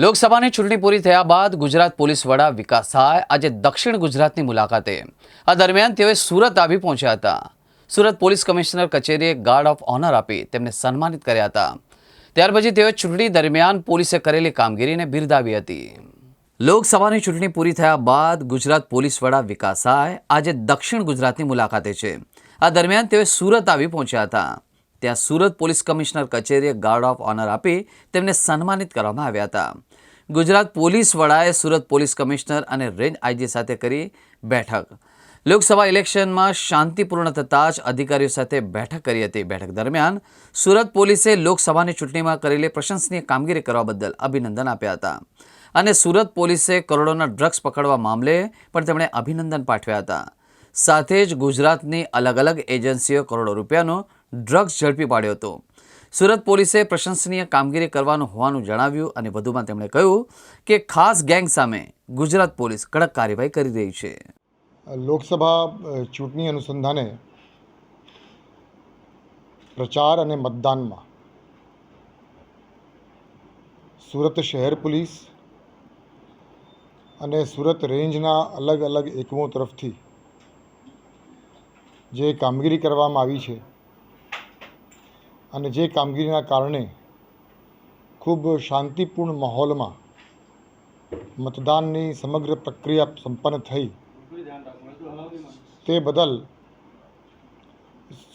લોકસભાની ચૂંટણી પૂરી થયા બાદ ગુજરાત પોલીસ વડા વિકાસ સહાય આજે દક્ષિણ ગુજરાતની મુલાકાતે. આ દરમિયાન તેઓએ સુરત આવી પહોંચ્યા હતા. સુરત પોલીસ કમિશનર કચેરીએ ગાર્ડ ઓફ ઓનર આપી તેમને સન્માનિત કર્યા હતા. ત્યાર પછી તેઓએ ચૂંટણી દરમિયાન પોલીસે કરેલી કામગીરીને બિરદાવી હતી. લોકસભાની ચૂંટણી પૂરી થયા બાદ ગુજરાત પોલીસ વડા વિકાસ સહાય આજે દક્ષિણ ગુજરાતની મુલાકાતે છે. આ દરમિયાન તેઓએ સુરત આવી પહોંચ્યા હતા. ત્યાં સુરત પોલીસ કમિશનર કચેરીએ ગાર્ડ ઓફ ઓનર આપી તેમને સન્માનિત કરવામાં આવ્યા હતા. ગુજરાત પોલીસ વડાએ સુરત પોલીસ કમિશનર અને રેન્જ આઈજી સાથે કરી બેઠક. લોકસભા ઇલેક્શનમાં શાંતિપૂર્ણ થતાં જ અધિકારીઓ સાથે બેઠક કરી હતી. બેઠક દરમિયાન સુરત પોલીસે લોકસભાની ચૂંટણીમાં કરેલી પ્રશંસનીય કામગીરી કરવા બદલ અભિનંદન આપ્યા હતા. અને સુરત પોલીસે કરોડોના ડ્રગ્સ પકડવા મામલે પણ તેમણે અભિનંદન પાઠવ્યા હતા. સાથે જ ગુજરાતની અલગ અલગ એજન્સીઓ કરોડો રૂપિયાનો ડ્રગ્સ ઝડપી પાડ્યો હતો. સુરત પોલીસે પ્રશંસનીય કામગીરી કરવાનું હોવાનું જણાવ્યું અને વધુમાં તેમણે કહ્યું કે ખાસ ગેંગ સામે ગુજરાત પોલીસ કડક કાર્યવાહી કરી રહી છે. લોકસભા ચૂંટણી અનુસંધાને પ્રચાર અને મતદાનમાં સુરત શહેર પોલીસ અને સુરત રેન્જના અલગ અલગ એકમો તરફથી જે કામગીરી કરવામાં આવી છે અને જે કામગીરીના કારણે ખૂબ શાંતિપૂર્ણ માહોલમાં મતદાનની સમગ્ર પ્રક્રિયા સંપન્ન થઈ. તે બદલ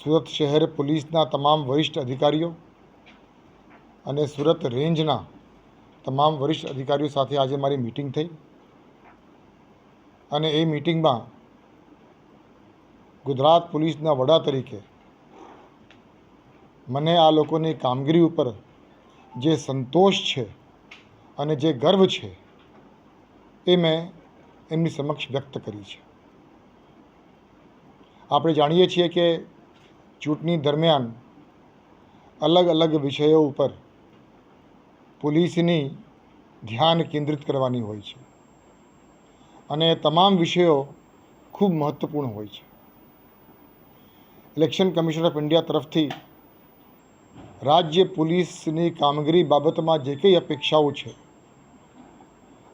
સુરત શહેર પોલીસના તમામ વરિષ્ઠ અધિકારીઓ અને સુરત રેન્જના તમામ વરિષ્ઠ અધિકારીઓ સાથે આજે મારી મિટિંગ થઈ. અને એ મિટિંગમાં ગુજરાત પોલીસના વડા તરીકે મને આ લોકોની કામગીરી ઉપર જે સંતોષ છે અને જે ગર્વ છે, એ મેં એમની સમક્ષ વ્યક્ત કરી છે. આપણે જાણીએ છીએ કે ચૂંટણી દરમિયાન અલગ અલગ વિષયો ઉપર પોલીસની ધ્યાન કેન્દ્રિત કરવાની હોય છે અને તમામ વિષયો ખૂબ મહત્ત્વપૂર્ણ હોય છે. ઇલેક્શન કમિશન ઓફ ઇન્ડિયા તરફથી રાજ્ય પોલીસની કામગીરી બાબતમાં જે કંઈ અપેક્ષાઓ છે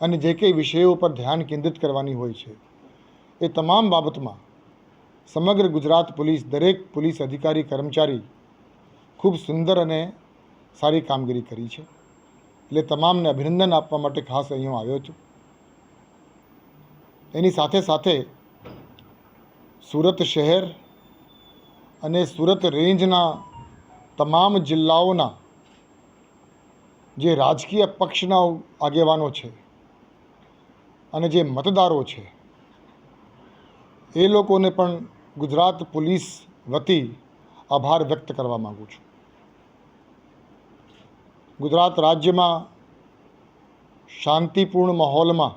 અને જે કંઈ વિષયો પર ધ્યાન કેન્દ્રિત કરવાની હોય છે, એ તમામ બાબતમાં સમગ્ર ગુજરાત પોલીસ, દરેક પોલીસ અધિકારી, કર્મચારી ખૂબ સુંદર અને સારી કામગીરી કરી છે. એટલે તમામને અભિનંદન આપવા માટે ખાસ અહીંયા આવ્યો છું. એની સાથે સાથે સુરત શહેર અને સુરત રેન્જના તમામ જિલ્લાઓના જે રાજકીય પક્ષના આગેવાનો છે અને જે મતદારો છે, એ લોકોને પણ ગુજરાત પોલીસ વતી આભાર વ્યક્ત કરવા માગું છું. ગુજરાત રાજ્યમાં શાંતિપૂર્ણ માહોલમાં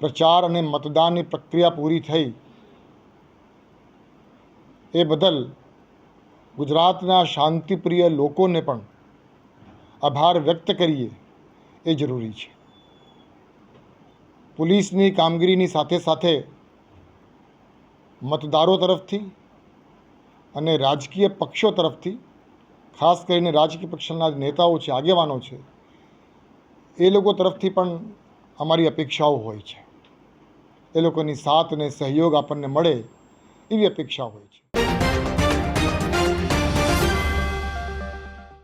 પ્રચાર અને મતદાનની પ્રક્રિયા પૂરી થઈ એ બદલ ગુજરાતના શાંતિપ્રિય લોકોને પણ આભાર વ્યક્ત કરીએ એ જરૂરી છે. પોલીસની કામગીરીની સાથે સાથે મતદારો તરફથી અને રાજકીય પક્ષો તરફથી, ખાસ કરીને રાજકીય પક્ષના નેતાઓ છે, આગેવાનો છે, એ લોકો તરફથી પણ અમારી અપેક્ષાઓ હોય છે. એ લોકોની સાથ અને સહયોગ આપણને મળે એવી અપેક્ષા હોય છે.